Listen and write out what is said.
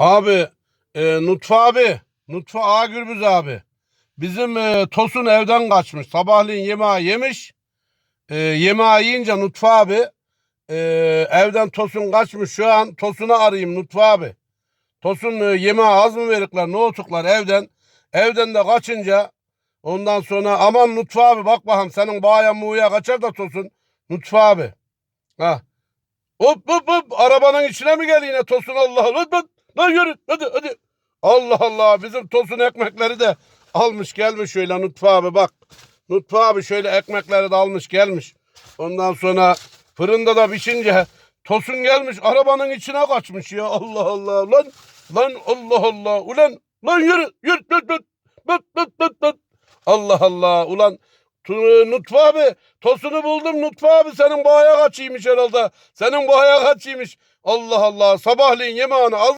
Abi, e, Lütfü abi, Lütfü Ağa Gürbüz abi. Bizim e, Tosun evden kaçmış. Sabahleyin yemeği yemiş. E, yemeği yiyince Lütfü abi e, evden Tosun kaçmış. Şu an Tosun'u arayayım Lütfü abi. Tosun e, yemeği az mı verikler, ne otuklar evden. Evden de kaçınca ondan sonra aman Lütfü abi bak bakalım senin bağya muğya kaçar da Tosun. Lütfü abi. Ha. Hop hop hop arabanın içine mi geldi yine Tosun Allah Allah. Hadi, Lan yürü hadi hadi. Allah Allah bizim Tosun ekmekleri de almış gelmiş şöyle Lütfü abi bak. Lütfü abi şöyle ekmekleri de almış gelmiş. Ondan sonra fırında da pişince Tosun gelmiş arabanın içine kaçmış ya Allah Allah lan lan Allah Allah ulan lan yürü yürü yürü yürü Bıt bıt bıt bıt. Allah Allah ulan Lütfü abi tosunu buldum Lütfü abi senin boğaya kaçıymış herhalde. Senin boğaya kaçıymış. Allah Allah sabahleyin yemeğini al